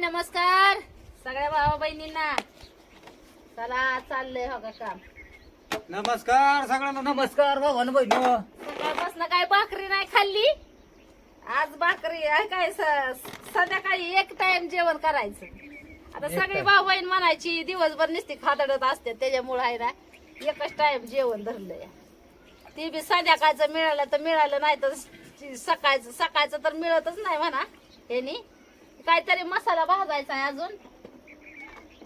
नमस्कार. सगळ्या भावा बहिणींना. चला चाललंय हो का काम. नमस्कार सगळ्यांना नमस्कार भगवान बहिण. सकाळपासून काय भाकरी नाही खाल्ली? आज भाकरी आहे काय स- संध्याकाळी एक टाइम जेवण करायचं. आता एक सगळी time. भाऊ बहीण म्हणायची दिवसभर नुसती खादडत असते त्याच्यामुळे आहे ना एकच टाइम जेवण धरलंय. ती बी संध्याकाळचं मिळालं तर मिळालं नाही तर स- सकाळचं सकाळचं तर मिळतच नाही म्हणा यांनी काहीतरी मसाला भाजायचा आहे अजून.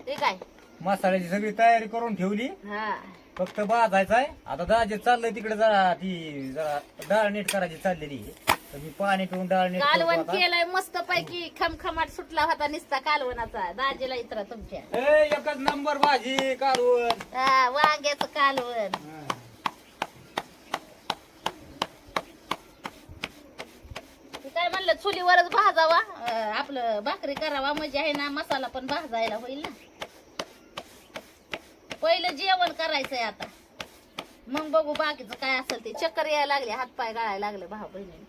ते काय? मसाल्याची सगळी तयारी करून ठेवली. हा. फक्त भाजायचा आहे. आता दाजे चाललंय तिकडे जरा ती जरा डाळ नीट करायची चाललेली. तर मी पाणी पिऊन डाळ नीट करतो कालवण आता. केलंय मस्त पैकी खमखमाट सुटला होता निसता कालवणाचा. दाजीला इतरा तुमच्या. ए, एकच नंबर भाजी कालवण. हा, वांग्याचं कालवण. हा. ते चुलीवरच भाजावा. अं, आपलं भाकरी करावा म्हणजे आहे ना मसाला पण भाजायला होईल ना. पहिलं जेवण करायचंय आता. मग बघू बाकीचं काय असेल ते. चक्कर यायला लागले हातपाय गाळायला लागले भाऊ बहिणी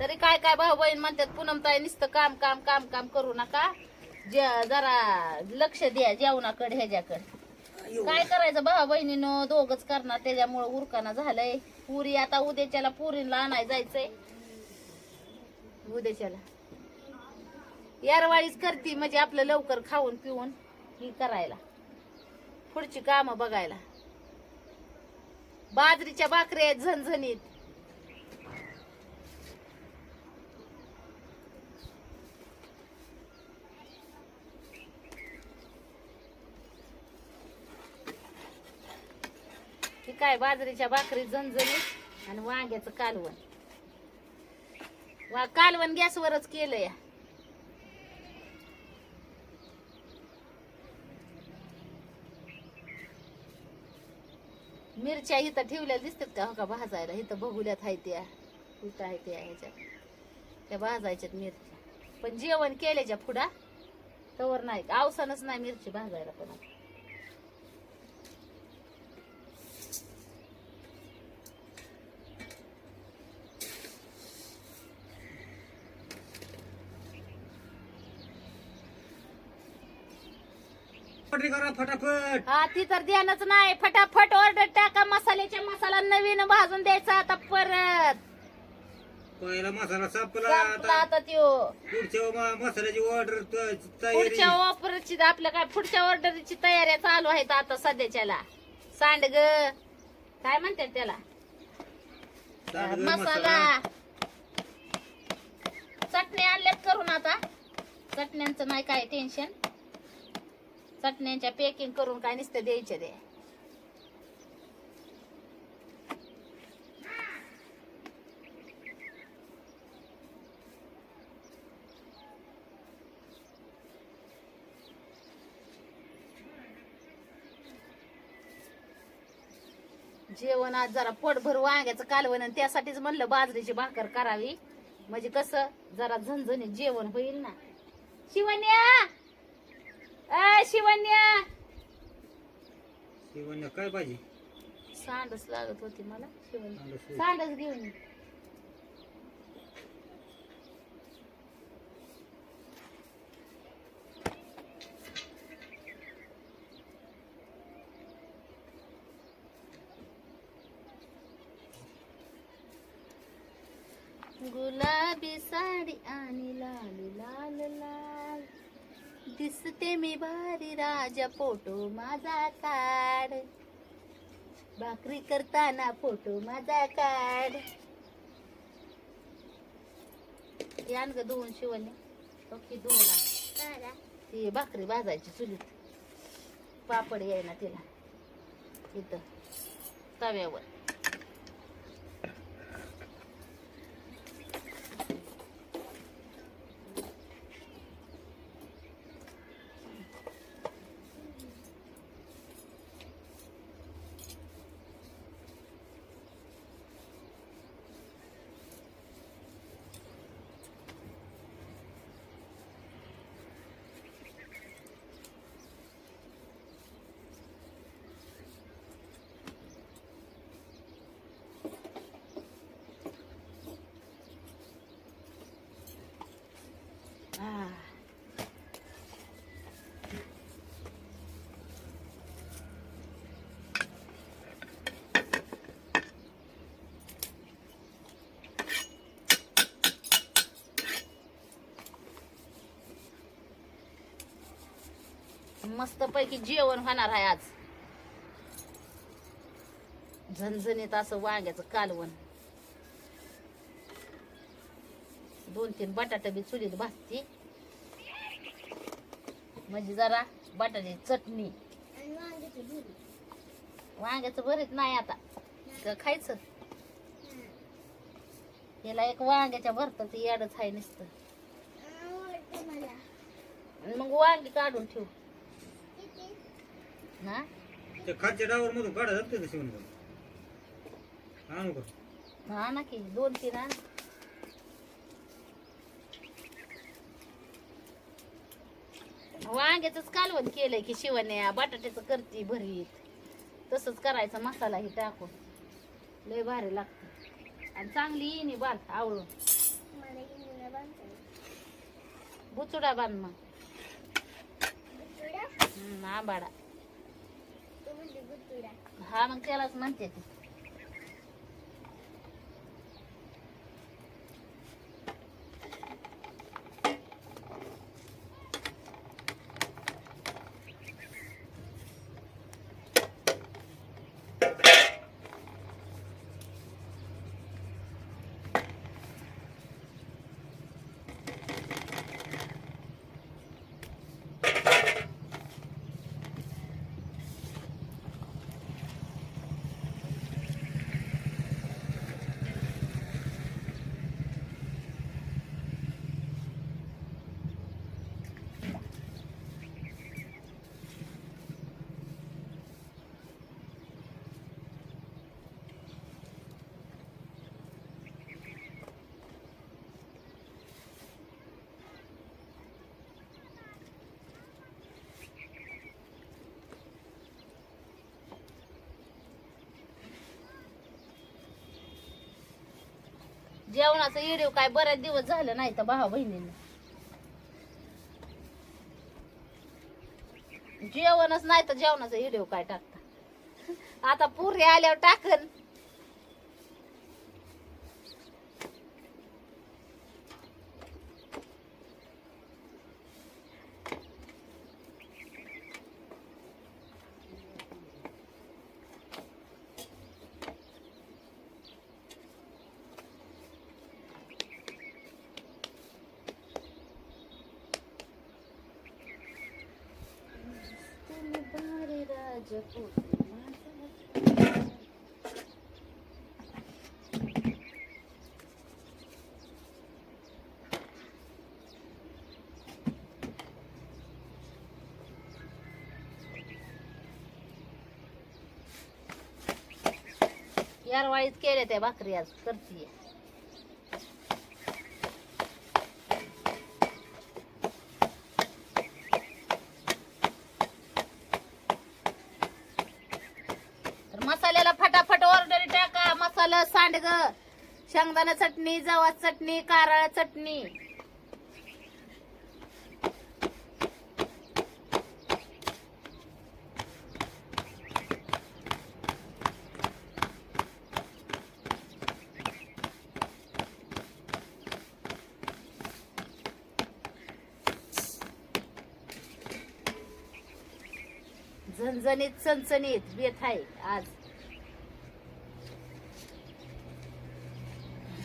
तरी काय काय भाऊ बहीण म्हणतात पूनम ताई नुसतं काम काम काम काम करू नका. जे जरा लक्ष द्या जेवणाकडे ह्याच्याकडे. काय करायचं? भावा बहिणीनं दोघच करणार त्याच्यामुळे उरकाना झालंय. पुरी आता उद्याच्याला पुरीला आणाय जायचंय. उद्याच्याला. यारवाळीच करती म्हणजे आपलं लवकर खाऊन पिऊन ही करायला. पुढची कामं बघायला. बाजरीच्या भाकऱ्या आहेत झणझणीत. काय बाजरीच्या भाकरी झणझणीत आणि वांग्याचं कालवण. वा कालवण गॅसवरच केलं या मिरच्या इथं ठेवल्या दिसतात का? हो का भाजायला? इथं बघुल्यात आहे त्या. इथं आहे त्या ह्याच्यात. त्या भाजायच्यात मिरच्या. पण जेवण केल्याच्या पुढा? तवर नाही. आवसानच नाही मिरची भाजायला पण ऑर्डर करा फटाफट. हा ती तर ध्यानच नाही. फटाफट ऑर्डर टाका. मसाल्याच्या मसाला नवीन भाजून द्यायचा आता परत. पहिला मसाला संपला संपला आता. आता त्यो. पुढच्या म- मसाल्याची ऑर्डर तयारी. पुढच्या ऑफरची आपल्या काय पुढच्या ऑर्डरची तयाऱ्या चालू आहेत आता सध्याच्याला. सांडग काय म्हणतात त्याला? सांडगं, मसाला. चटण्या आणल्यात करून आता. चटण्यांचं नाही काय टेन्शन चटण्यांच्या पॅकिंग करून काय नुसतं द्यायचे ते. जेवण आज जरा पोटभर वांग्याचं कालवण आणि त्यासाठीच म्हणलं बाजरीची भाकर करावी. म्हणजे कसं जरा झणझणीत जेवण होईल ना. शिवण्या! अ शिवण्या शिवण्या काय पाहिजे सांडच लागत होती मला शिवण्या सांडच होय. सांडच घेऊन ये. गुलाबी साडी आणि लाल लाल लाल दिसते मी भारी राजा फोटो माझा काढ भाकरी करताना फोटो माझा काढ यान ग दोन शिवणे. ओके दोन. ती भाकरी भाजायची चुलीत. पापड याय ना तिला. इथं. तव्यावर. मस्त पैकी जेवण होणार आहे आज. झणझणीत असं वांग्याचं कालवण. दोन तीन बटाटे बी चुलीत भाजती. म्हणजे जरा बटाट्याची चटणी. वांग्याचं भरीत नाही आता. खायचं? याला एक वांग्याच्या भरताचं याडच आहे नुसतं. मग वांगी काढून ठेवू. ना खालच्या डावर मधून काढा जाते आणू का हा ना की. दोन तीन आण वांग्याच कालवण केलंय की शिवण्या बटाट्याचं करती भरीत. तसंच करायचा मसाला ही टाकून. लय भारी लागत. आणि चांगली येईनी बाल आवळून. बुचुडा बांध मग. आंबाडा. हा मग त्यालाच म्हणते ती. जेवणाचं येडीव काय बऱ्याच दिवस झालं नाही तर भावा बहिणींना. जेवणच नाही तर जेवणाचा येडीव काय टाकता? आता पुरी आल्यावर टाकन तुम्ही भारी राजपूत केले त्या भाकरी आज करतीये तर मसाल्याला फटाफट ऑर्डर टाका मसाला शेंगदाणा चटणी जवा चटणी कारळ चटणी. झणझणीत चणचणीत बेत आहे आज.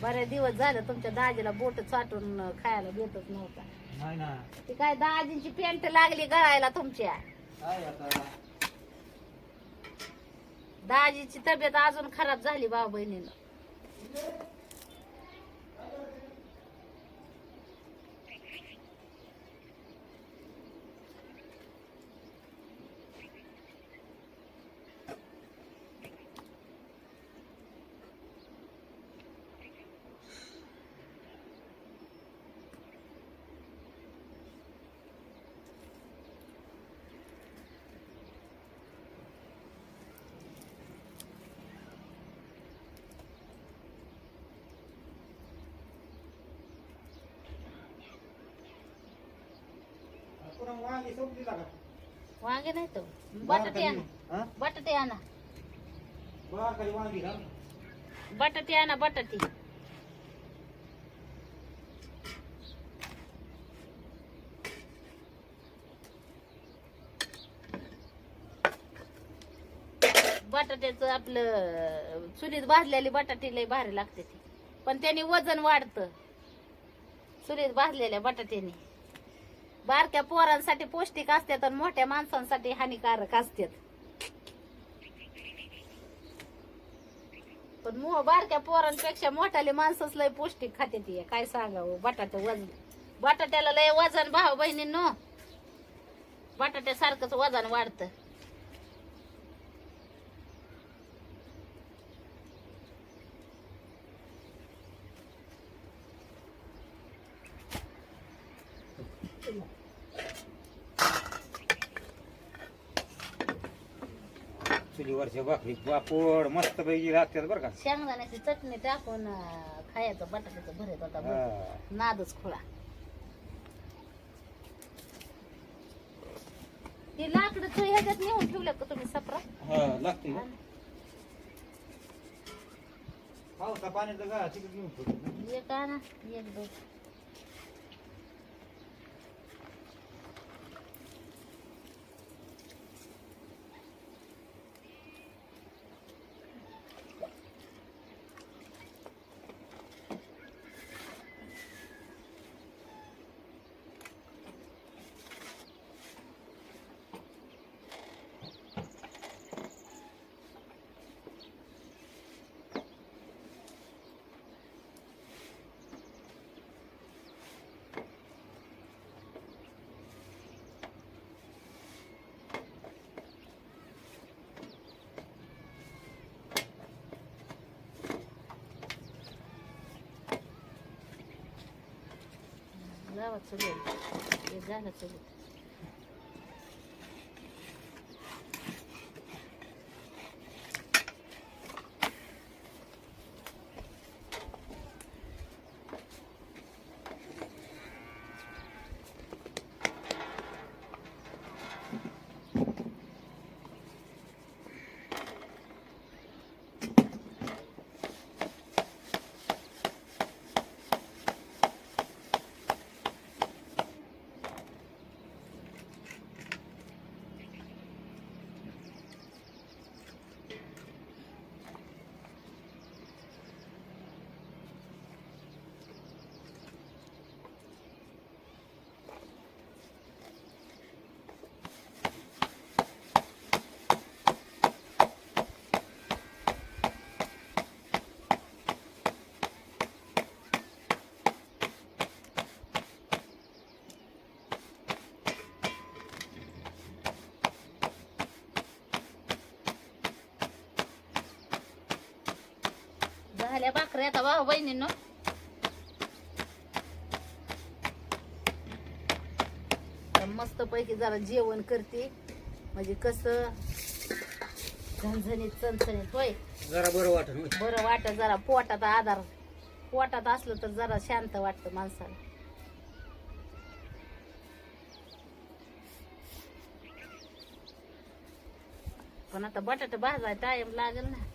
बऱ्याच दिवस झालं तुमच्या दाजीला बोट चाटून खायला भेटत नव्हता. नाही ना. ती काय दाजींची पेंट लागली गळायला तुमच्या. काय आता? दाजीची तब्येत अजून खराब झाली भाऊ बहिणीनं. पुन्हा वांगी संपली का? वांगे नाही तो बटाटे आणा. हा? बटाटे आणा. बारकाली वांगी का बटाटे आणा बटाटे. बटाट्याचं आपलं चुलीत भाजलेली बटाटे लय भारी लागते ती. पण त्याने वजन वाढतं. चुलीत भाजलेल्या बटाट्याने. बारक्या पोरांसाठी पौष्टिक असते आणि मोठ्या माणसांसाठी हानिकारक असतात. पण मो बारक्या पोरांपेक्षा मोठाले माणसंच लय पौष्टिक खाते ती काय सांगावं? बटाटे वजन. बटाट्याला लय वजन भाऊ बहिणींनो बटाट्यासारखंच वजन वाढतं. चुलीवरच्या भाकरी पापड मस्त पैकी लागतात बरं का शेंगदाण्याची चटणी टाकून अं, खायचं बटाट्याचं भरत होता. हा. नादच खुळा हे लाकडं तू ह्याच्यात नेऊन ठेवलं का तुम्ही सपरा हा लागते पावसा पाण्याचं का तिकडे घेऊन ठेवतो. एक आणा एक दोन लावा चुलीवर हे झालं चुलीत झाल्या भाकऱ्या आता भाऊ बहिणींनो. मस्त पैकी जरा जेवण करते. म्हणजे कसं झणझणीत चणचणीत होय. जरा बरं वाटत बरं वाटत जरा पोटात आधार पोटात असलं तर जरा शांत वाटतं माणसाला. पण आता बटाटा भाजाय टाइम लागेल ना.